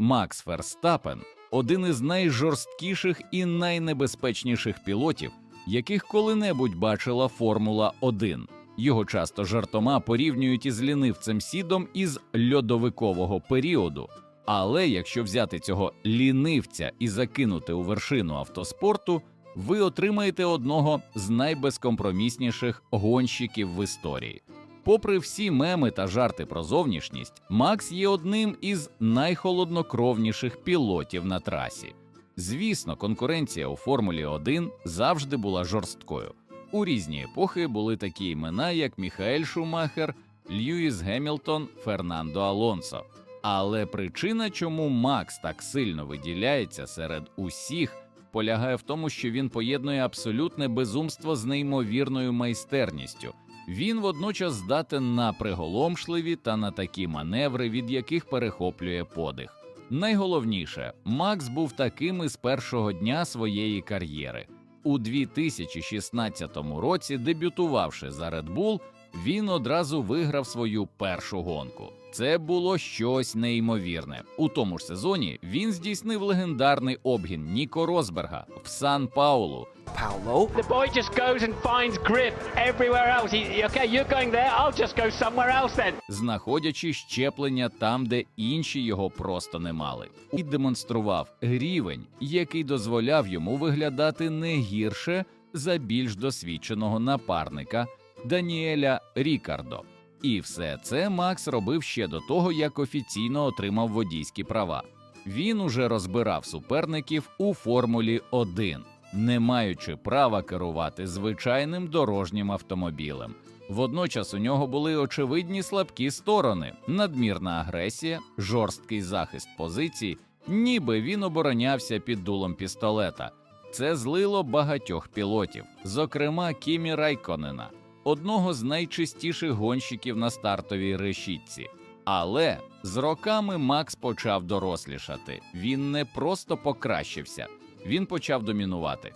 Макс Ферстапен один із найжорсткіших і найнебезпечніших пілотів, яких коли-небудь бачила Формула 1. Його часто жартома порівнюють із лінивцем Сідом із льодовикового періоду. Але якщо взяти цього лінивця і закинути у вершину автоспорту, ви отримаєте одного з найбезкомпромісніших гонщиків в історії. Попри всі меми та жарти про зовнішність, Макс є одним із найхолоднокровніших пілотів на трасі. Звісно, конкуренція у Формулі 1 завжди була жорсткою. У різні епохи були такі імена, як Міхаель Шумахер, Льюіс Гемілтон, Фернандо Алонсо. Але причина, чому Макс так сильно виділяється серед усіх, полягає в тому, що він поєднує абсолютне безумство з неймовірною майстерністю. Він водночас здатен на приголомшливі та на такі маневри, від яких перехоплює подих. Найголовніше, Макс був таким із першого дня своєї кар'єри. У 2016 році, дебютувавши за Red Bull, він одразу виграв свою першу гонку. Це було щось неймовірне. У тому ж сезоні він здійснив легендарний обгін Ніко Росберга в Сан Паулу, Paolo. The boy just goes and finds grip everywhere else. He, okay, you're going there, I'll just go somewhere else then. знаходячи щеплення там, де інші його просто не мали, і демонстрував рівень, який дозволяв йому виглядати не гірше за більш досвідченого напарника Даніеля Рікардо. І все це Макс робив ще до того, як офіційно отримав водійські права. Він уже розбирав суперників у Формулі 1, не маючи права керувати звичайним дорожнім автомобілем. Водночас у нього були очевидні слабкі сторони: надмірна агресія, жорсткий захист позицій, ніби він оборонявся під дулом пістолета. Це злило багатьох пілотів, зокрема Кімі Райконена, одного з найчистіших гонщиків на стартовій решітці. Але з роками Макс почав дорослішати. Він не просто покращився, він почав домінувати.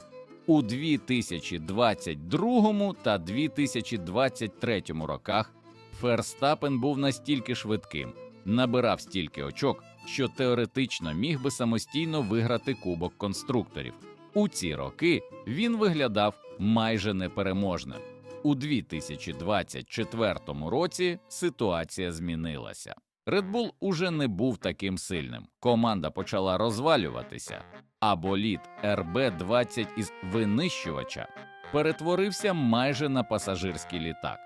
У 2022 та 2023 роках Ферстапен був настільки швидким, набирав стільки очок, що теоретично міг би самостійно виграти кубок конструкторів. У ці роки він виглядав майже непереможним. У 2024 році ситуація змінилася. Red Bull уже не був таким сильним. Команда почала розвалюватися, а болід РБ-20 із винищувача перетворився майже на пасажирський літак.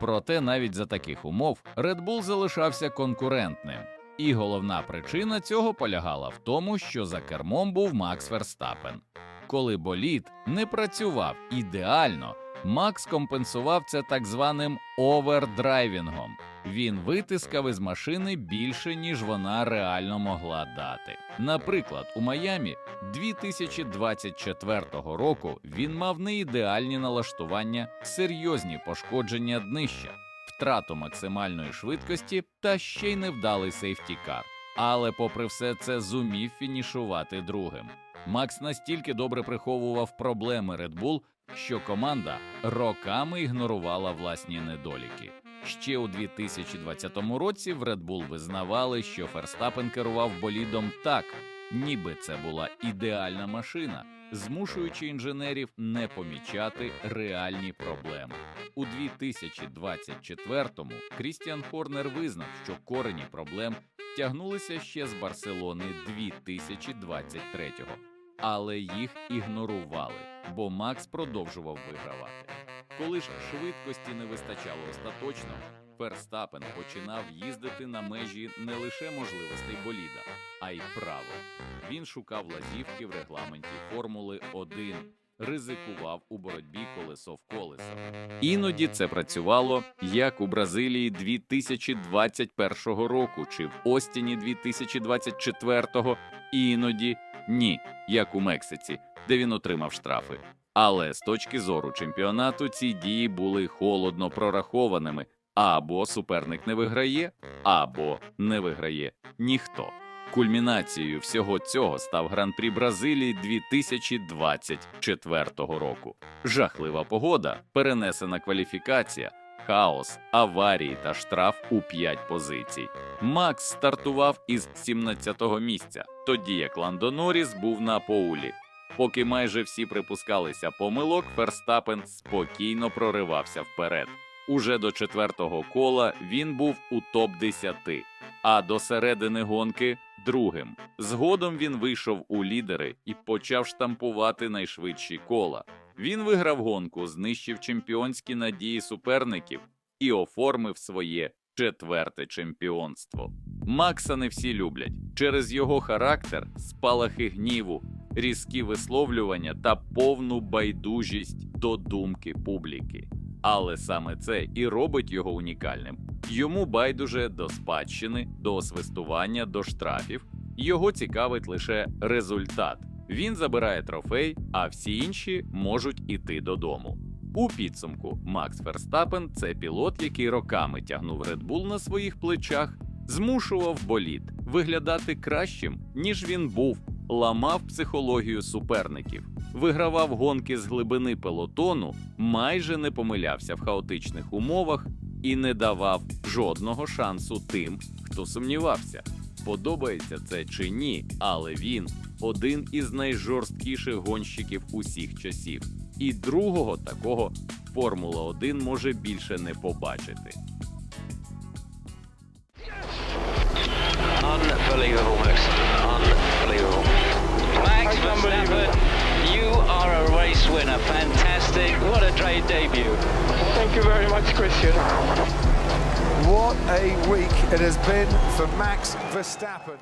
Проте навіть за таких умов Red Bull залишався конкурентним. І головна причина цього полягала в тому, що за кермом був Макс Верстапен. Коли болід не працював ідеально, Макс компенсував це так званим овердрайвінгом. Він витискав із машини більше, ніж вона реально могла дати. Наприклад, у Майамі 2024 року він мав не ідеальні налаштування, серйозні пошкодження днища, втрату максимальної швидкості та ще й невдалий сейфтікар. Але, попри все це, зумів фінішувати другим. Макс настільки добре приховував проблеми Red Bull, що команда роками ігнорувала власні недоліки. Ще у 2020 році в Red Bull визнавали, що Ферстапен керував болідом так, ніби це була ідеальна машина, змушуючи інженерів не помічати реальні проблеми. У 2024-му Крістіан Хорнер визнав, що корені проблем тягнулися ще з Барселони 2023-го, але їх ігнорували, бо Макс продовжував вигравати. Коли ж швидкості не вистачало остаточно, Ферстапен починав їздити на межі не лише можливостей боліда, а й правил. Він шукав лазівки в регламенті Формули 1, ризикував у боротьбі колесо в колесо. Іноді це працювало як у Бразилії 2021 року чи в Остіні 2024, іноді ні, як у Мексиці, де він отримав штрафи. Але з точки зору чемпіонату ці дії були холодно прорахованими. Або суперник не виграє, або не виграє ніхто. Кульмінацією всього цього став гран-прі Бразилії 2024 року. Жахлива погода, перенесена кваліфікація, Хаос, аварії та штраф у 5 позицій. Макс стартував із 17-го місця, тоді як Ландо Норріс був на поулі. Поки майже всі припускалися помилок, Ферстапен спокійно проривався вперед. Уже до четвертого кола він був у топ-10, а до середини гонки другим. Згодом він вийшов у лідери і почав штампувати найшвидші кола. Він виграв гонку, знищив чемпіонські надії суперників і оформив своє четверте чемпіонство. Макса не всі люблять через його характер, спалахи гніву, різкі висловлювання та повну байдужість до думки публіки. Але саме це і робить його унікальним. Йому байдуже до спадщини, до освистування, до штрафів. Його цікавить лише результат. Він забирає трофей, а всі інші можуть іти додому. У підсумку Макс Ферстапен це пілот, який роками тягнув Red Bull на своїх плечах, змушував боліт виглядати кращим, ніж він був, ламав психологію суперників, вигравав гонки з глибини пелотону, майже не помилявся в хаотичних умовах і не давав жодного шансу тим, хто сумнівався. Подобається це чи ні, але він один із найжорсткіших гонщиків усіх часів, і другого такого Формула 1 може більше не побачити. Unbelievable, Max. Unbelievable. Max Verstappen, you are a race winner. Fantastic. What a great debut. Thank you very much, Christian. What a week it has been for Max Verstappen.